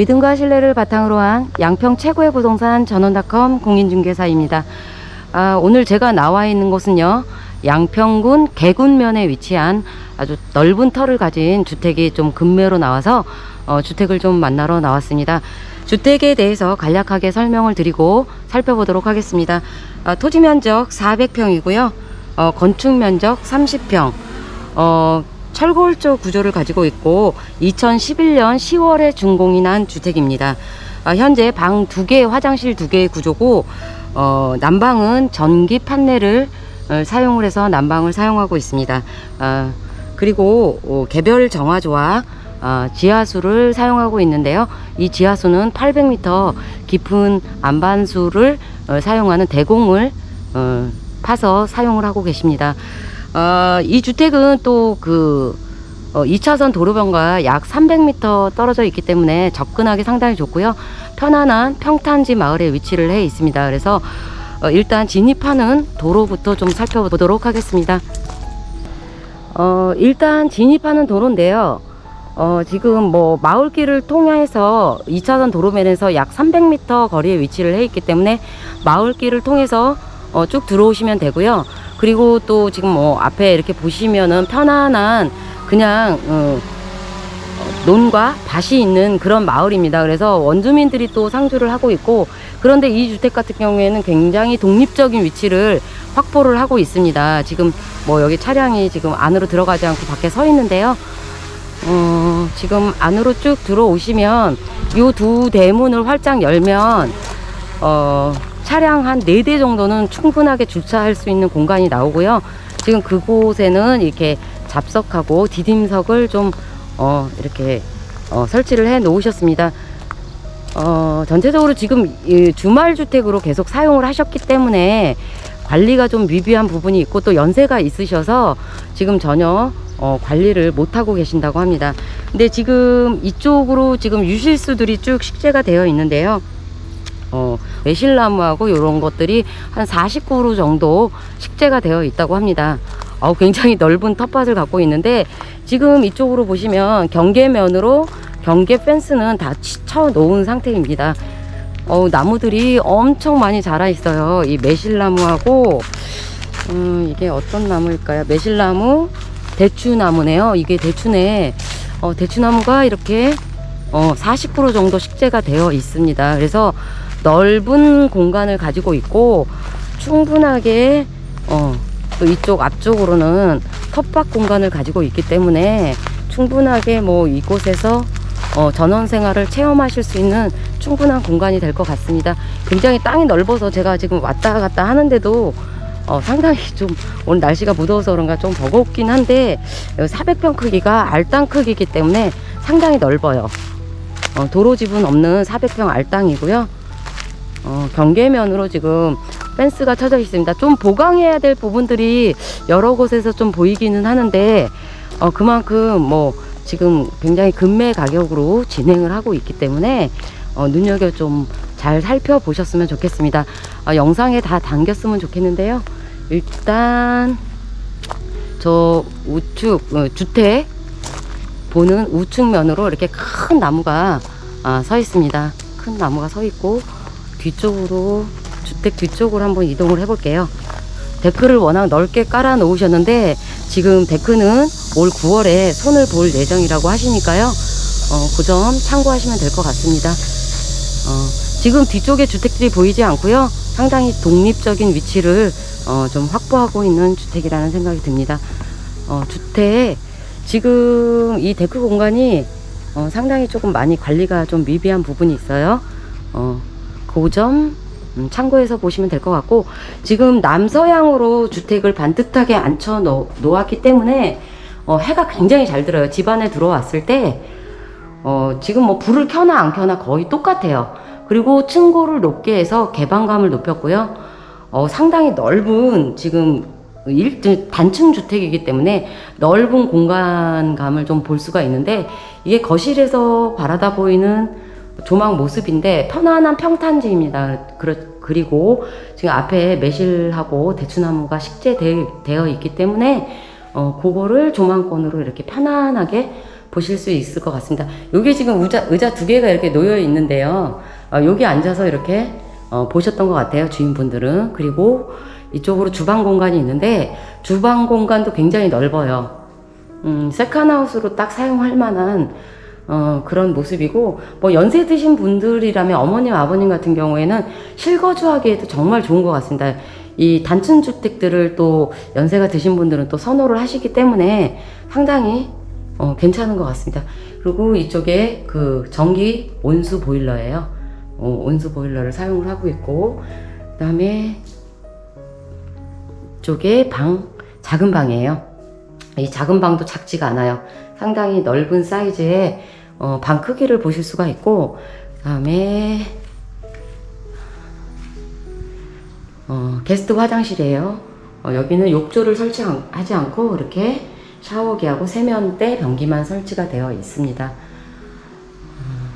믿음과 신뢰를 바탕으로 한 양평 최고의 부동산 전원닷컴 공인중개사입니다. 아, 오늘 제가 나와 있는 곳은요. 양평군 개군면에 위치한 아주 넓은 터를 가진 주택이 좀 근매로 나와서 어, 주택을 좀 만나러 나왔습니다. 주택에 대해서 간략하게 설명을 드리고 살펴보도록 하겠습니다. 아, 토지 면적 400평이고요. 어, 건축 면적 30평. 어, 철골조 구조를 가지고 있고 2011년 10월에 준공이 난 주택입니다. 아, 현재 방 두 개, 화장실 두 개의 구조고 어, 난방은 전기 판넬을 어, 사용을 해서 난방을 사용하고 있습니다. 아, 그리고 어, 개별 정화조와 어, 지하수를 사용하고 있는데요. 이 지하수는 800m 깊은 안반수를 어, 사용하는 대공을 어, 파서 사용을 하고 계십니다. 어, 이 주택은 또그 어, 2차선 도로변과 약 300m 떨어져 있기 때문에 접근하기 상당히 좋고요. 편안한 평탄지 마을에 위치를 해 있습니다. 그래서 어, 일단 진입하는 도로부터 좀 살펴보도록 하겠습니다. 어, 일단 진입하는 도로인데요. 어, 지금 뭐 마을길을 통해서 2차선 도로면에서 약 300m 거리에 위치를 해 있기 때문에 마을길을 통해서 어, 쭉 들어오시면 되고요. 그리고 또 지금 뭐 앞에 이렇게 보시면은 편안한 그냥 어, 어, 논과 밭이 있는 그런 마을입니다. 그래서 원주민들이 또 상주를 하고 있고 그런데 이 주택 같은 경우에는 굉장히 독립적인 위치를 확보를 하고 있습니다. 지금 뭐 여기 차량이 지금 안으로 들어가지 않고 밖에 서 있는데요. 어, 지금 안으로 쭉 들어오시면 요두 대문을 활짝 열면 어, 차량 한 네 대 정도는 충분하게 주차할 수 있는 공간이 나오고요. 지금 그곳에는 이렇게 잡석하고 디딤석을 좀 어, 이렇게 어, 설치를 해 놓으셨습니다. 어, 전체적으로 지금 이 주말 주택으로 계속 사용을 하셨기 때문에 관리가 좀 미비한 부분이 있고 또 연세가 있으셔서 지금 전혀 어, 관리를 못 하고 계신다고 합니다. 근데 지금 이쪽으로 지금 유실수들이 쭉 식재가 되어 있는데요. 어, 매실나무하고 이런 것들이 한 49그루 정도 식재가 되어 있다고 합니다. 어, 굉장히 넓은 텃밭을 갖고 있는데 지금 이쪽으로 보시면 경계면으로 경계 펜스는 다 쳐 놓은 상태입니다. 어, 나무들이 엄청 많이 자라 있어요. 이 매실나무하고 음, 이게 어떤 나무일까요? 매실나무, 대추나무네요. 이게 대추네. 어, 대추나무가 이렇게 어, 40% 정도 식재가 되어 있습니다. 그래서 넓은 공간을 가지고 있고 충분하게 어, 또 이쪽 앞쪽으로는 텃밭 공간을 가지고 있기 때문에 충분하게 뭐 이곳에서 어, 전원 생활을 체험하실 수 있는 충분한 공간이 될 것 같습니다. 굉장히 땅이 넓어서 제가 지금 왔다 갔다 하는데도 어, 상당히 좀 오늘 날씨가 무더워서 그런가 좀 버겁긴 한데 400평 크기가 알땅 크기이기 때문에 상당히 넓어요. 어, 도로 지분 없는 400평 알땅이고요. 어, 경계면으로 지금 펜스가 쳐져 있습니다. 좀 보강해야 될 부분들이 여러 곳에서 좀 보이기는 하는데 어, 그만큼 뭐 지금 굉장히 금매 가격으로 진행을 하고 있기 때문에 어, 눈여겨 좀 잘 살펴보셨으면 좋겠습니다. 어, 영상에 다 담겼으면 좋겠는데요. 일단 저 우측 어, 주택 보는 우측면으로 이렇게 큰 나무가 아, 서 있습니다. 큰 나무가 서 있고 뒤쪽으로 주택 뒤쪽으로 한번 이동을 해볼게요. 데크를 워낙 넓게 깔아 놓으셨는데 지금 데크는 올 9월에 손을 볼 예정이라고 하시니까요. 어, 그 점 참고하시면 될 것 같습니다. 어, 지금 뒤쪽에 주택들이 보이지 않고요. 상당히 독립적인 위치를 어, 좀 확보하고 있는 주택이라는 생각이 듭니다. 어, 주택 지금 이 데크 공간이 어, 상당히 조금 많이 관리가 좀 미비한 부분이 있어요. 어, 그점 음, 참고해서 보시면 될 것 같고 지금 남서향으로 주택을 반듯하게 앉혀 놓, 놓았기 때문에 어, 해가 굉장히 잘 들어요. 집 안에 들어왔을 때 어, 지금 뭐 불을 켜나 안 켜나 거의 똑같아요. 그리고 층고를 높게 해서 개방감을 높였고요. 어, 상당히 넓은 지금 일, 단층 주택이기 때문에 넓은 공간감을 좀 볼 수가 있는데 이게 거실에서 바라다 보이는 조망 모습인데 편안한 평탄지입니다. 그리고 지금 앞에 매실하고 대추나무가 식재되어 있기 때문에 어, 그거를 조망권으로 이렇게 편안하게 보실 수 있을 것 같습니다. 여기 지금 의자, 의자 두 개가 이렇게 놓여 있는데요. 어, 여기 앉아서 이렇게 어, 보셨던 것 같아요. 주인분들은. 그리고 이쪽으로 주방 공간이 있는데 주방 공간도 굉장히 넓어요. 음, 세컨하우스로 딱 사용할 만한 어, 그런 모습이고 뭐 연세 드신 분들이라면 어머님 아버님 같은 경우에는 실거주하기에도 정말 좋은 것 같습니다. 이 단층 주택들을 또 연세가 드신 분들은 또 선호를 하시기 때문에 상당히 어, 괜찮은 것 같습니다. 그리고 이쪽에 그 전기 온수 보일러예요. 어, 온수 보일러를 사용을 하고 있고 그다음에 쪽에 방 작은 방이에요. 이 작은 방도 작지가 않아요. 상당히 넓은 사이즈의 어, 방 크기를 보실 수가 있고 그 다음에 어, 게스트 화장실이에요. 어, 여기는 욕조를 설치하지 않고 이렇게 샤워기하고 세면대 변기만 설치가 되어 있습니다. 음,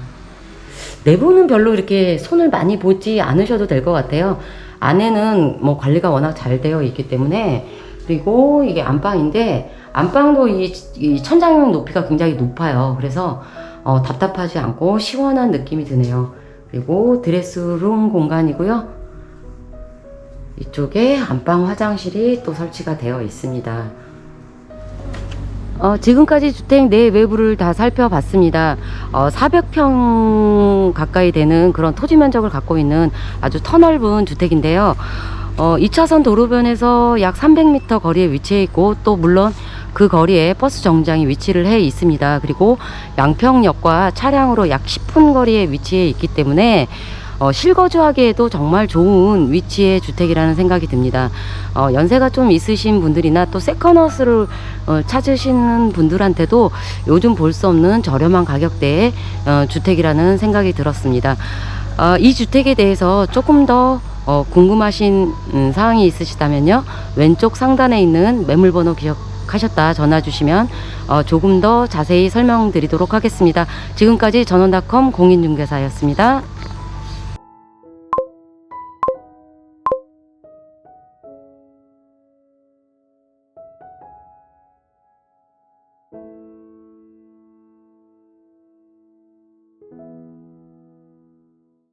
내부는 별로 이렇게 손을 많이 보지 않으셔도 될 것 같아요. 안에는 뭐 관리가 워낙 잘 되어 있기 때문에 그리고 이게 안방인데 안방도 이, 이 천장 높이가 굉장히 높아요. 그래서 어, 답답하지 않고 시원한 느낌이 드네요. 그리고 드레스룸 공간이고요. 이쪽에 안방 화장실이 또 설치가 되어 있습니다. 어, 지금까지 주택 내 외부를 다 살펴봤습니다. 어, 400평 가까이 되는 그런 토지 면적을 갖고 있는 아주 터넓은 주택인데요. 어, 2차선 도로변에서 약 300m 거리에 위치해 있고 또 물론 그 거리에 버스 정장이 위치를 해 있습니다. 그리고 양평역과 차량으로 약 10분 거리에 위치해 있기 때문에 어, 실거주하기에도 정말 좋은 위치의 주택이라는 생각이 듭니다. 어, 연세가 좀 있으신 분들이나 또 세컨하우스를 어, 찾으시는 분들한테도 요즘 볼 수 없는 저렴한 가격대의 어, 주택이라는 생각이 들었습니다. 어, 이 주택에 대해서 조금 더 어, 궁금하신 음, 사항이 있으시다면요. 왼쪽 상단에 있는 매물번호 기억 하셨다 전화 주시면 어, 조금 더 자세히 설명드리도록 하겠습니다. 지금까지 전원닷컴 공인중개사였습니다.